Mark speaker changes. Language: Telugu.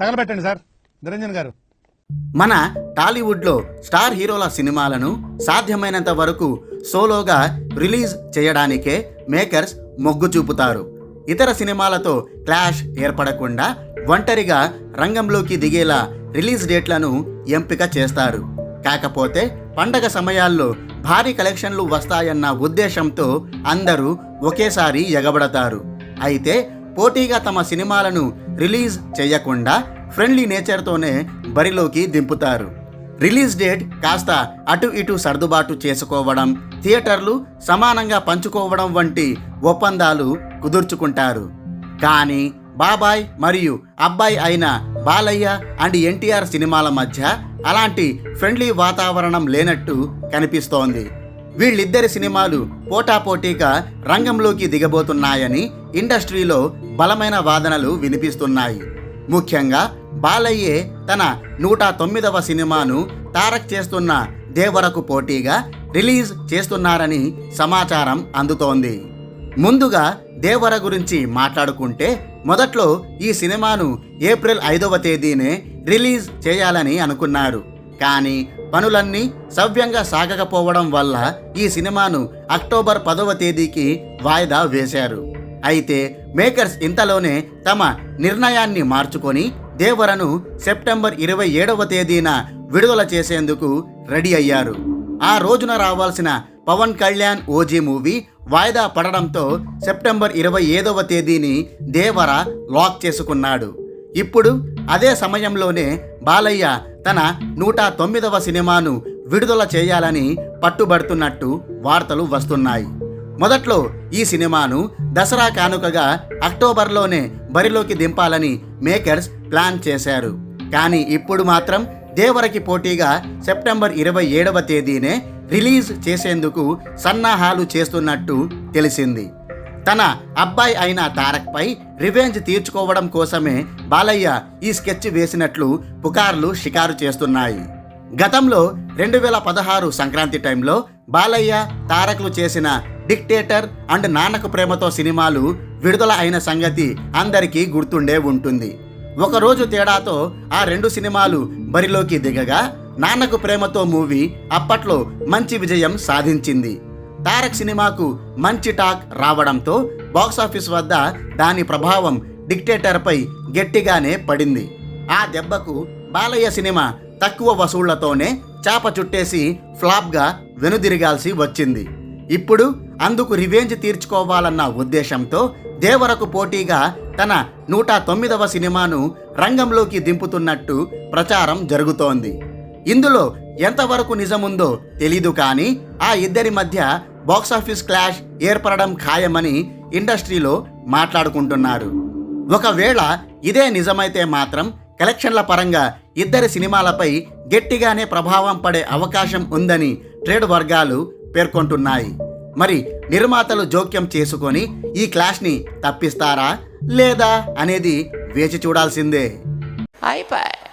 Speaker 1: తగలబెట్టండి సార్. నిరంజన్ గారు.
Speaker 2: మన టాలీవుడ్లో స్టార్ హీరోల సినిమాలను సాధ్యమైనంత వరకు సోలోగా రిలీజ్ చేయడానికే మేకర్స్ మొగ్గు చూపుతారు. ఇతర సినిమాలతో క్లాష్ ఏర్పడకుండా ఒంటరిగా రంగంలోకి దిగేలా రిలీజ్ డేట్లను ఎంపిక చేస్తారు. కాకపోతే పండగ సమయాల్లో భారీ కలెక్షన్లు వస్తాయన్న ఉద్దేశంతో అందరూ ఒకేసారి ఎగబడతారు. అయితే పోటీగా తమ సినిమాలను రిలీజ్ చేయకుండా ఫ్రెండ్లీ నేచర్తోనే బరిలోకి దింపుతారు. రిలీజ్ డేట్ కాస్త అటు ఇటు సర్దుబాటు చేసుకోవడం థియేటర్లు సమానంగా పంచుకోవడం వంటి ఒప్పందాలు కుదుర్చుకుంటారు. కానీ బాబాయ్ మరియు అబ్బాయి అయిన బాలయ్య అండ్ ఎన్టీఆర్ సినిమాల మధ్య అలాంటి ఫ్రెండ్లీ వాతావరణం లేనట్టు కనిపిస్తోంది. వీళ్ళిద్దరి సినిమాలు పోటాపోటీగా రంగంలోకి దిగబోతున్నాయని ఇండస్ట్రీలో బలమైన వాదనలు వినిపిస్తున్నాయి. ముఖ్యంగా బాలయ్యే తన నూట తొమ్మిదవ సినిమాను తారక్ చేస్తున్న దేవరకు పోటీగా రిలీజ్ చేస్తున్నారని సమాచారం అందుతోంది. ముందుగా దేవర గురించి మాట్లాడుకుంటే మొదట్లో ఈ సినిమాను ఏప్రిల్ ఐదవ తేదీనే రిలీజ్ చేయాలని అనుకున్నారు. కానీ పనులన్నీ సవ్యంగా సాగకపోవడం వల్ల ఈ సినిమాను అక్టోబర్ పదవ తేదీకి వాయిదా వేశారు. అయితే మేకర్స్ ఇంతలోనే తమ నిర్ణయాన్ని మార్చుకొని దేవరను సెప్టెంబర్ ఇరవై ఏడవ తేదీన విడుదల చేసేందుకు రెడీ అయ్యారు. ఆ రోజున రావాల్సిన పవన్ కళ్యాణ్ ఓజీ మూవీ వాయిదా పడడంతో సెప్టెంబర్ ఇరవై ఏడవ తేదీని దేవర లాక్ చేసుకున్నాడు. ఇప్పుడు అదే సమయంలోనే బాలయ్య తన నూట తొమ్మిదవ సినిమాను విడుదల చేయాలని పట్టుబడుతున్నట్టు వార్తలు వస్తున్నాయి. మొదట్లో ఈ సినిమాను దసరా కానుకగా అక్టోబర్లోనే బరిలోకి దింపాలని మేకర్స్ ప్లాన్ చేశారు. కానీ ఇప్పుడు మాత్రం దేవరకి పోటీగా సెప్టెంబర్ ఇరవై ఏడవ తేదీనే రిలీజ్ చేసేందుకు సన్నాహాలు చేస్తున్నట్టు తెలిసింది. తన అబ్బాయి అయిన తారక్పై రివెంజ్ తీర్చుకోవడం కోసమే బాలయ్య ఈ స్కెచ్ వేసినట్లు పుకార్లు షికారు చేస్తున్నాయి. గతంలో రెండు వేల పదహారు సంక్రాంతి టైంలో బాలయ్య తారక్లు చేసిన డిక్టేటర్ అండ్ నాన్నకు ప్రేమతో సినిమాలు విడుదల అయిన సంగతి అందరికీ గుర్తుండే ఉంటుంది. ఒకరోజు తేడాతో ఆ రెండు సినిమాలు బరిలోకి దిగగా నాన్నకు ప్రేమతో మూవీ అప్పట్లో మంచి విజయం సాధించింది. తారక్ సినిమాకు మంచి టాక్ రావడంతో బాక్సాఫీస్ వద్ద దాని ప్రభావం డిక్టేటర్పై గట్టిగానే పడింది. ఆ దెబ్బకు బాలయ్య సినిమా తక్కువ వసూళ్ళతోనే చాప చుట్టేసి ఫ్లాప్గా వెనుదిరగాల్సి వచ్చింది. ఇప్పుడు అందుకు రివెంజ్ తీర్చుకోవాలన్న ఉద్దేశంతో దేవరకు పోటీగా తన నూట తొమ్మిదవ సినిమాను రంగంలోకి దింపుతున్నట్టు ప్రచారం జరుగుతోంది. ఇందులో ఎంతవరకు నిజముందో తెలీదు కానీ ఆ ఇద్దరి మధ్య బాక్సాఫీస్ క్లాష్ ఏర్పడడం ఖాయమని ఇండస్ట్రీలో మాట్లాడుకుంటున్నారు. ఒకవేళ ఇదే నిజమైతే మాత్రం కలెక్షన్ల పరంగా ఇద్దరి సినిమాలపై గట్టిగానే ప్రభావం పడే అవకాశం ఉందని ట్రేడ్ వర్గాలు పేర్కొంటున్నాయి. మరి నిర్మాతలు జోక్యం చేసుకొని ఈ క్లాష్ని తప్పిస్తారా లేదా అనేది వేచి చూడాల్సిందే.
Speaker 3: అయిపోయి